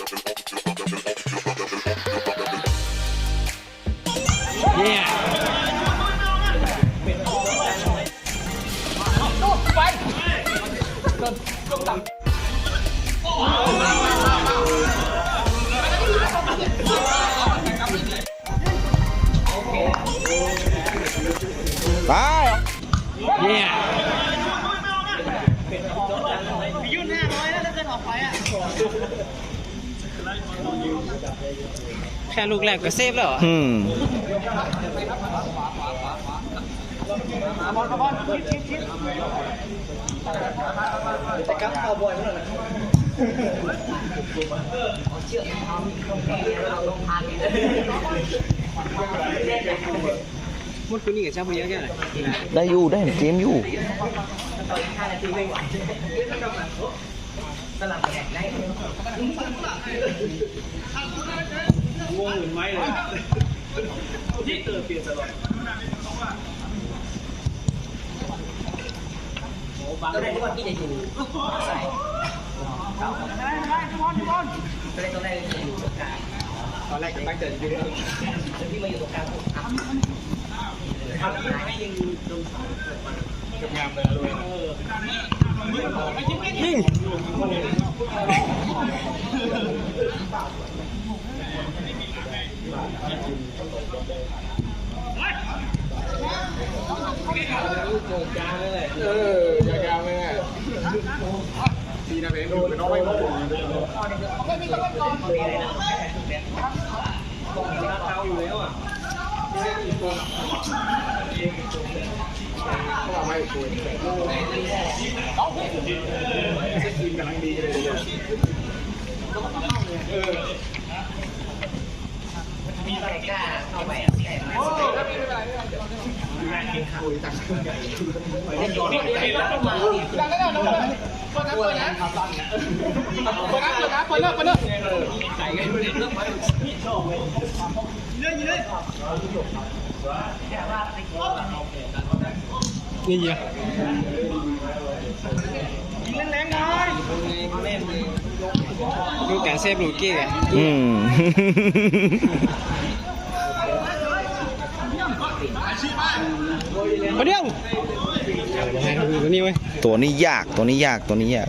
ไป แค่ลูกแรกก็เซฟแล้วเหรออืมบอลบอลชิดชิดชิดแต่กับเอาบอลนั่นแหละมุดคนนี้กับชาพเยอะแค่ไหนได้อยู่ได้เห็นเกมอยู่ วงหมุนไว้เลยก็ได้ที่ว่าพี่จะอยู่ใส่ได้ได้บอลบอลก็ได้ตอนแรกจะอยู่ตรงกลางตอนแรกก็ตั้งใจยืนพี่มาอยู่ตรงกลางผมครับทำให้ยิงงาม เลยด้วยยิงเอออยากยาวไหมแม่ดีนะเบนดูน้องไม่รู้คุยอะไรนะเท้าอยู่แล้วอะ เขาไม่คุยเซ็ตทีมกำลังดีเลยมีใครกล้าเข้าไปแข่งไหมเล่นโยนเล่นแล้วมาดังแล้วน้องเลยเปิดนะเปิดนะเปิดนะเปิดนะเปิดนะเปิดนะใส่กันเล่นเรื่องไปเล่นเลยแค่ว่าติด นี่เยอะยิงแรงๆหน่อยลูกการเซฟลูกเก้อะอืมมาเดียวให้ดูตัวนี้ไว้ตัวนี้ยากตัวนี้ยากตัวนี้ยาก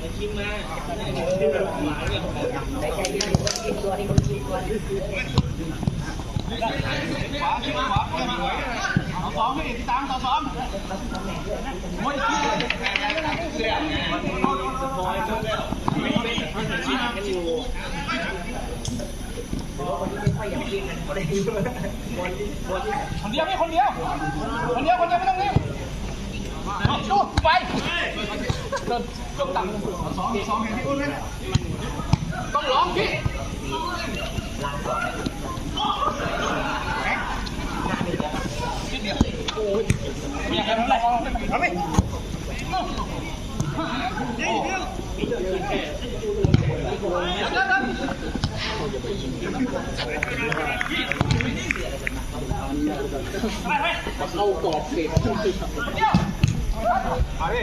ในใจยืนคนกินตัวที่คนกินตัวสองไม่ติดตามต่อสองมวยที่คนเดียวไม่คนเดียวคนเดียวคนเดียวไม่ต้องรีบดูไปเดิน จงต่ำสองสองเห็นพี่อุ้นไหมต้องร้องพี่ไม่อยากให้มันไหลเอาไปเข้ากรอบเด็ดเอาดิ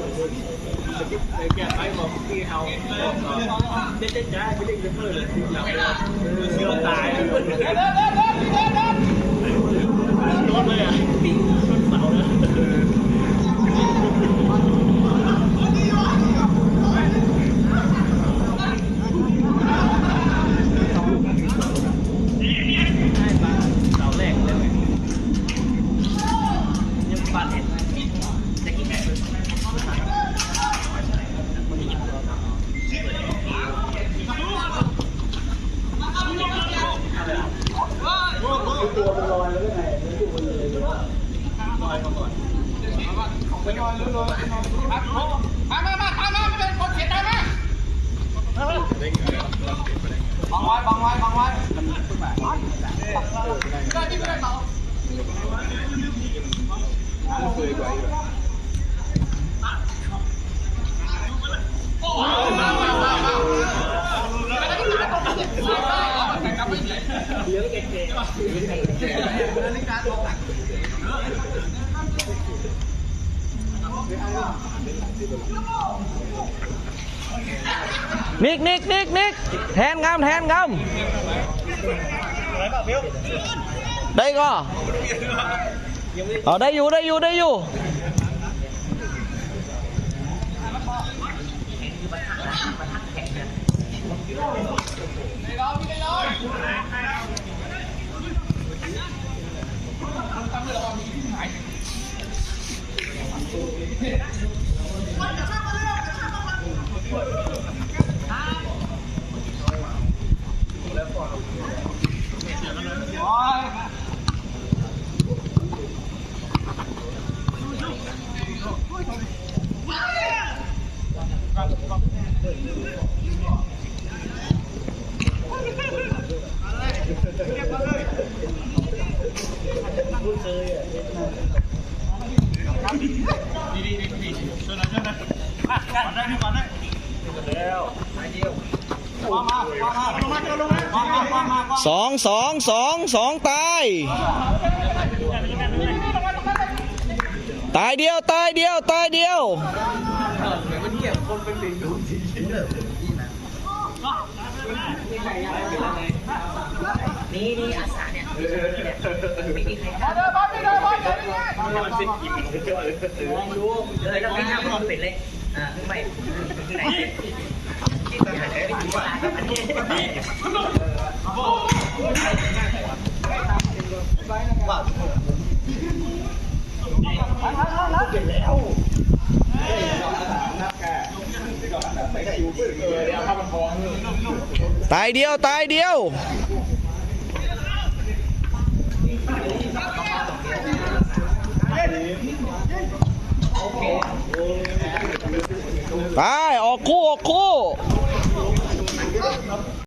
เไม่มีแผนเยอะเสาแรกเลยยังฟันเห็นจะกินแม่เลย มามามามามาไม่เป็นคนเสียใจมาบังไว้บังไว้บังไว้ได้ที่ไม่ได้เมาเนิกนิกนิกนิกแทนงามแทนงามได้ก็เอาได้อยู่ได้อยู่ได้อยู่ สองสองสองสองตายตายเดียวตายเดียวตายเดียวนี่นี่ นี่นี่อาสาเนี่ยไม่มีใครดินบอลไม่ได้บอลเดี๋ยวนี้มองดูเลยก็ไม่ทำมันเป็นเลยอ่าขึ้นไปที่ไหนที่ตอนไหนไม่ถึงว่าอันนี้ ตายเดียวตายเดียวตายออกคู่ออกคู่